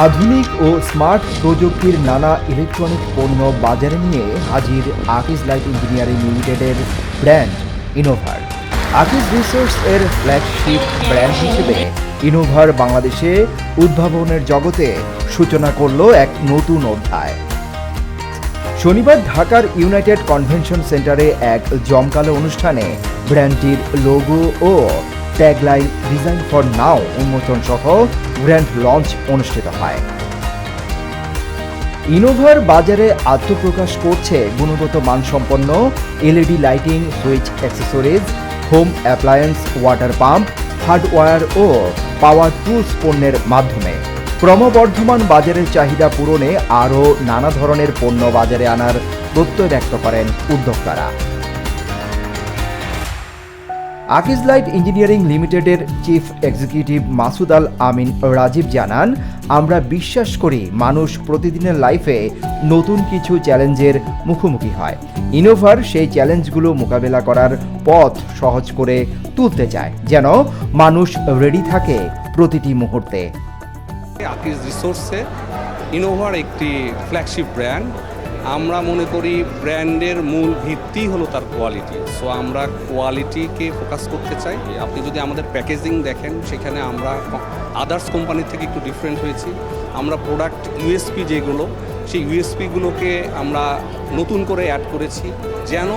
আধুনিক ও স্মার্ট প্রযুক্তির নানা ইলেকট্রনিক পণ্য বাজারে নিয়ে হাজির আকিজ লাইট ইঞ্জিনিয়ারিং লিমিটেডের ব্র্যান্ড ইনোভার। আকিজ রিসোর্স এর ফ্ল্যাগশিপ ব্র্যান্ড হিসেবে ইনোভার বাংলাদেশে উদ্ভাবনের জগতে সূচনা করল এক নতুন অধ্যায়। শনিবার ঢাকার ইউনাইটেড কনভেনশন সেন্টারে এক জমকালো অনুষ্ঠানে ব্র্যান্ডটির লোগো ও ট্যাগলাইন ডিজাইন ফর নাও উন্মোচন সহ গ্র্যান্ড লঞ্চ অনুষ্ঠিত হয়। ইনোভার বাজারে আত্মপ্রকাশ করছে গুণগত মানসম্পন্ন LED lighting, switch accessories, home appliance, water pump, hardware ও পাওয়ার টুলস পণ্যের মাধ্যমে। ক্রমবর্ধমান বাজারের চাহিদা পূরণে আরও নানা ধরনের পণ্য বাজারে আনার প্রত্যয় ব্যক্ত করেন উদ্যোক্তারা। আকিজ লাইট ইঞ্জিনিয়ারিং লিমিটেডের চিফ এক্সিকিউটিভ মাসুদ আল আমিন রাজীব জানান, আমরা বিশ্বাস করি মানুষ প্রতিদিনের লাইফে নতুন কিছু চ্যালেঞ্জের মুখোমুখি হয়। ইনোভার সেই চ্যালেঞ্জগুলো মোকাবেলা করার পথ সহজ করে তুলতে চায়। যেন মানুষ রেডি থাকে প্রতিটি মুহূর্তে। আকিজ রিসোর্সে ইনোভার একটি ফ্ল্যাগশিপ ব্র্যান্ড আমরা মনে করি ব্র্যান্ডের মূল ভিত্তি হলো তার কোয়ালিটি সো আমরা কোয়ালিটিকে ফোকাস করতে চাই। আপনি যদি আমাদের প্যাকেজিং দেখেন, সেখানে আমরা আদার্স কোম্পানির থেকে একটু ডিফারেন্ট হয়েছি। আমরা প্রোডাক্ট ইউএসপি যেগুলো, সেই ইউএসপিগুলোকে আমরা নতুন করে অ্যাড করেছি, যেন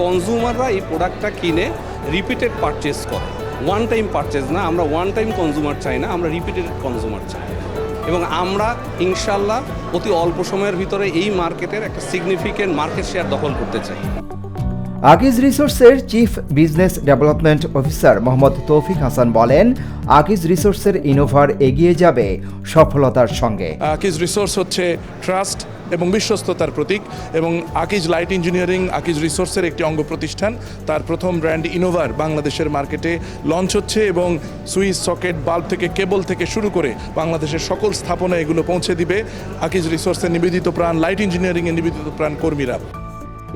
কনজিউমাররা এই প্রোডাক্টটা কিনে রিপিটেড পারচেস করে। ওয়ান টাইম পারচেস না, আমরা ওয়ান টাইম কনজিউমার চাই না, আমরা রিপিটেড কনজিউমার চাই। এবং আমরা ইনশাল্লাহ অতি অল্প সময়ের ভিতরে এই মার্কেটের একটা সিগনিফিকেন্ট মার্কেট শেয়ার দখল করতে চাই। আকিজ রিসোর্সের chief business development officer Mohammad Tawfiq Hasan বলেন আকিজ রিসোর্সের ইনোভার এগিয়ে যাবে সফলতার সঙ্গে। আকিজ রিসোর্স হচ্ছে ট্রাস্ট এবং বিশ্বস্ততার প্রতীক এবং আকিজ লাইট ইঞ্জিনিয়ারিং, আকিজ রিসোর্সের একটি অঙ্গ প্রতিষ্ঠান। তার প্রথম ব্র্যান্ড ইনোভার বাংলাদেশের মার্কেটে লঞ্চ হচ্ছে এবং সুইচ সকেট, বাল্ব থেকে কেবল থেকে শুরু করে বাংলাদেশের সকল স্থাপনা এগুলো পৌঁছে দিবে। আকিজ রিসোর্সের নিবেদিত প্রাণ, লাইট ইঞ্জিনিয়ারিংয়ের নিবেদিত প্রাণ কর্মীরা।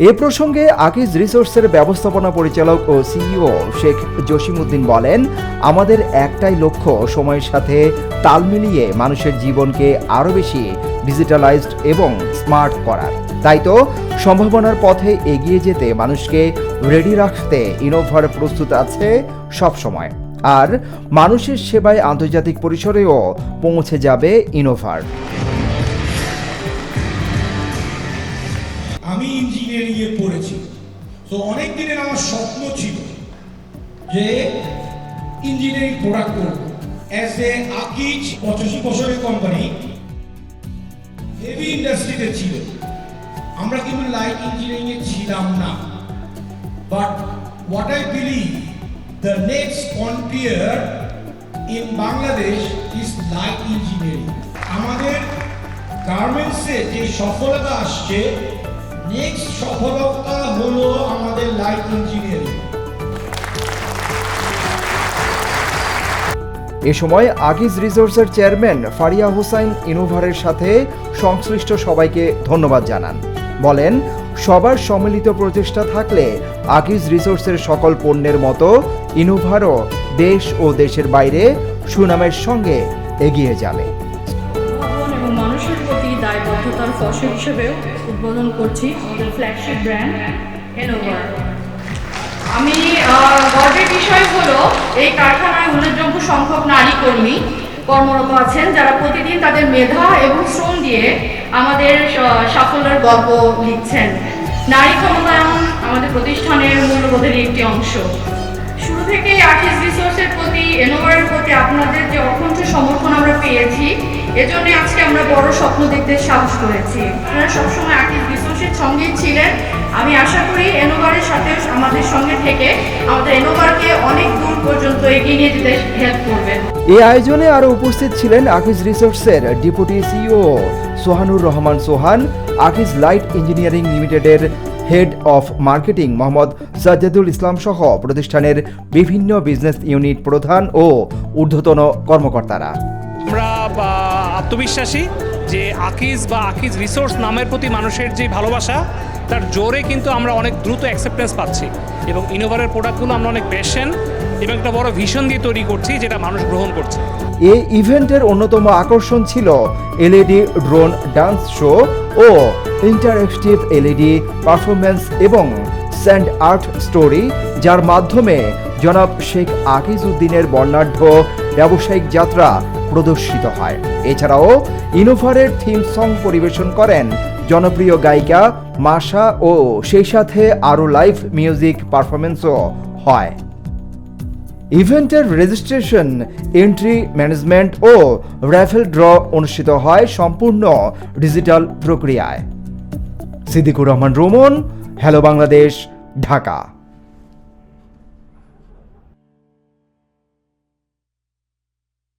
এ প্রসঙ্গে আকিজ রিসোর্সের ব্যবস্থাপনা পরিচালক ও সিইও শেখ জসিমউদ্দিন বলেন আমাদের একটাই লক্ষ্য সময়ের সাথে তাল মিলিয়ে মানুষের জীবনকে আরও বেশি ডিজিটালাইজড এবং স্মার্ট করার। তাই তো, সম্ভাবনার পথে এগিয়ে যেতে মানুষকে রেডি রাখতে ইনোভার প্রস্তুত আছে সব সময় আর মানুষের সেবায় আন্তর্জাতিক পরিসরেও পৌঁছে যাবে ইনোভার। আমি ইঞ্জিনিয়ারিং এ পড়েছি। তো অনেক দিনের আমার স্বপ্ন ছিল যে ইঞ্জিনিয়ারিং প্রোডাক্ট করব অ্যাজ এ আকিজ পঁচাশি বছরের কোম্পানি হেভি ইন্ডাস্ট্রিতে ছিল। আমরা কিন্তু লাইট ইঞ্জিনিয়ারিং এ ছিলাম না। But what I believe the next frontier in Bangladesh is light engineering আমাদের গার্মেন্টসে যে সফলতা আসছে নেক্সট সফলতা হলো আমাদের লাইট ইঞ্জিনিয়ারিং এ সময় আকিজ রিসোর্সের চেয়ারম্যান ফারিয়া হোসাইন ইনোভারের সাথে সংশ্লিষ্ট সবাইকে ধন্যবাদ জানান। বলেন, সবার সম্মিলিত প্রচেষ্টা থাকলে আকিজ রিসোর্সের সকল পণ্যের মতো ইনোভারও দেশ ও দেশের বাইরে সুনামের সঙ্গে এগিয়ে যাবে। উদ্বোধন করছি আমাদের ফ্ল্যাগশিপ ব্র্যান্ড এনোভার আমি বিষয় হলো, এই কারখানায় উল্লেখযোগ্য সংখ্যক নারী কর্মী কর্মরত আছেন, যারা প্রতিদিন তাদের মেধা এবং শ্রম দিয়ে আমাদের সাফল্যের গল্প লিখছেন। নারী ক্ষমতায়ন আমাদের প্রতিষ্ঠানের মূল্যবোধের একটি অংশ। শুরু থেকেই আর্টিস্ট রিসোর্সের প্রতি এনোভারের প্রতি আপনাদের যে অকুণ্ঠ সমর্থন আমরা পেয়েছি, এজন্য আজকে আমরা বড় স্বপ্ন দেখতে সাহস করেছি। আপনারা সবসময় আর্টিস্ট রিসোর্সের সঙ্গেই ছিলেন আমি আশা করি এনোভারের সাথে আমাদের সঙ্গে থেকে আমাদের এনোভারকে অনেক দূর পর্যন্ত এগিয়ে নিয়ে যেতে হেল্প করবেন এই আয়োজনে আরও উপস্থিত ছিলেন আকিজ রিসোর্সের deputy CEO Sohanur Rahman Sohan Akij light engineering লিমিটেডের head of marketing Mohammad Sajjadul Islam সহ প্রতিষ্ঠানের বিভিন্ন বিজনেস ইউনিট প্রধান ও ঊর্ধ্বতন কর্মকর্তারা। আমরা আত্মবিশ্বাসী যে আকিজ বা আকিজ রিসোর্স নামের প্রতি মানুষের যে ভালোবাসা, তার জোরে কিন্তু আমরা অনেক দ্রুত অ্যাকসেপ্টেন্স পাচ্ছি। এবং ইনোভারের প্রোডাক্টগুলো আমরা অনেক পেশেন্ট এবং একটা বড় ভিশন দিয়ে তৈরি করছি, যেটা মানুষ গ্রহণ করছে। এই ইভেন্টের অন্যতম আকর্ষণ ছিল এলইডি ড্রোন ডান্স শো ও ইন্টারেক্টিভ এলইডি পারফরমেন্স এবং স্যান্ড আর্ট স্টোরি যার মাধ্যমে জনাব শেখ আকিজ উদ্দিনের বর্ণাঢ্য ব্যবসায়িক যাত্রা প্রদর্শিত হয়। এছাড়াও ইনোভারের থিম সং পরিবেশন করেন জনপ্রিয় গায়িকা মাশা ও সেই সাথে আরও লাইভ মিউজিক পারফরমেন্সও হয়। ইভেন্টের রেজিস্ট্রেশন, এন্ট্রি ম্যানেজমেন্ট ও র্যাফেল ড্র অনুষ্ঠিত হয় সম্পূর্ণ ডিজিটাল প্রক্রিয়ায়। সিদ্দিকুর রহমান, রোমন, হ্যালো বাংলাদেশ, ঢাকা।